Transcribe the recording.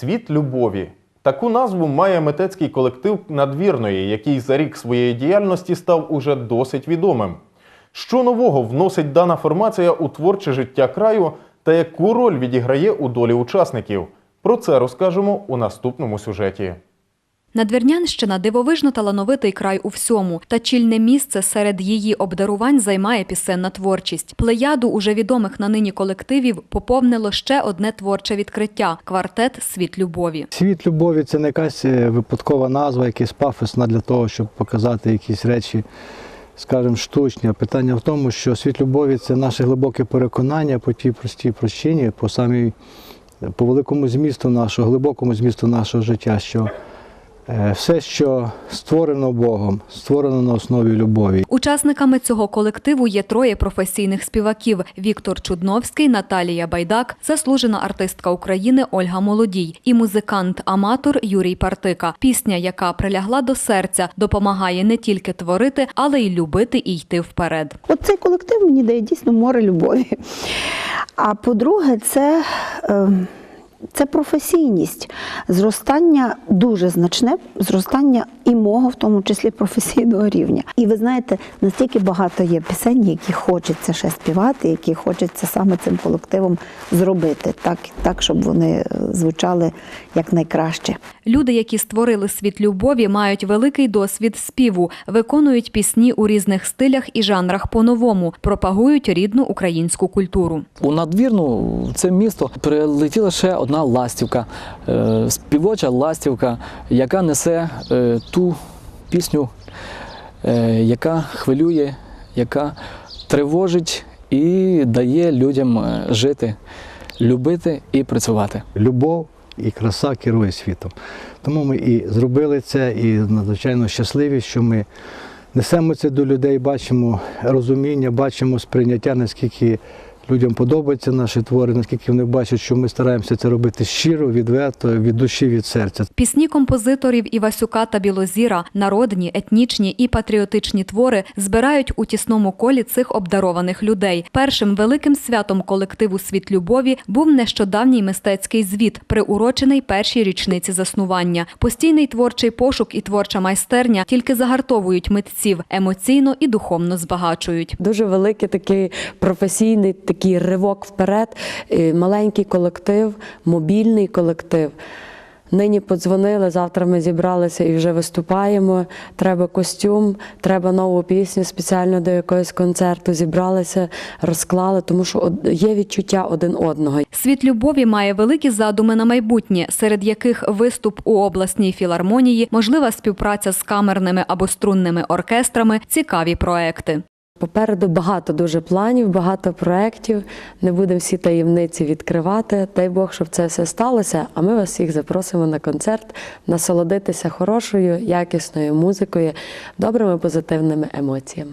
Світ любові. Таку назву має митецький колектив надвірної, який за рік своєї діяльності став уже досить відомим. Що нового вносить дана формація у творче життя краю та яку роль відіграє у долі учасників? Про це розкажемо у наступному сюжеті. Надвірнянщина дивовижно талановитий край у всьому, та чільне місце серед її обдарувань займає пісенна творчість. Плеяду уже відомих на нині колективів поповнило ще одне творче відкриття квартет Світ любові. Світ любові це не якась е, випадкова назва, якась пафосна для того, щоб показати якісь речі, скажімо, штучні. А питання в тому, що світ любові це наше глибоке переконання по тій простій причині, по самій по великому змісту нашого, глибокому змісту нашого життя, що все, що створено Богом, створено на основі любові. Учасниками цього колективу є троє професійних співаків: Віктор Чудновський, Наталія Байдак, заслужена артистка України Ольга Молодій і музикант-аматор Юрій Партика. Пісня, яка прилягла до серця, допомагає не тільки творити, але й любити і йти вперед. От цей колектив мені дає дійсно море любові. А по-друге, це, е, це професійність, зростання дуже значне, зростання і мого, в тому числі професійного рівня. І ви знаєте, настільки багато є пісень, які хочеться ще співати, які хочеться саме цим колективом зробити, так, так щоб вони е, звучали якнайкраще. Люди, які створили світ любові, мають великий досвід співу, виконують пісні у різних стилях і жанрах по-новому, пропагують рідну українську культуру. У надвірну в це місто прилетіла ще одна ластівка, е, співоча ластівка, яка несе е, ту пісню, е, яка хвилює, яка тривожить і дає людям е, жити, любити і працювати. любов і краса керує світом. Тому ми і зробили це, і надзвичайно щасливі, що ми несемо це до людей, бачимо розуміння, бачимо сприйняття, наскільки людям подобаються наші твори, наскільки вони бачать, що ми стараємося це робити щиро, відверто, від душі, від серця. Пісні композиторів Івасюка та Білозіра, народні, етнічні і патріотичні твори збирають у тісному колі цих обдарованих людей. Першим великим святом колективу Світ любові був нещодавній мистецький звіт, приурочений першій річниці заснування. Постійний творчий пошук і творча майстерня тільки загартовують митців, емоційно і духовно збагачують. Дуже великий такий професійний такий ривок вперед, маленький колектив, мобільний колектив. Нині подзвонили, завтра ми зібралися і вже виступаємо. Треба костюм, треба нову пісню спеціально до якогось концерту. Зібралися, розклали, тому що є відчуття один одного. Світ любові має великі задуми на майбутнє, серед яких виступ у обласній філармонії, можлива співпраця з камерними або струнними оркестрами, цікаві проекти. Попереду багато дуже планів, багато проєктів. Не будемо всі таємниці відкривати. Дай Бог, щоб це все сталося. А ми вас всіх запросимо на концерт, насолодитися хорошою, якісною музикою, добрими позитивними емоціями.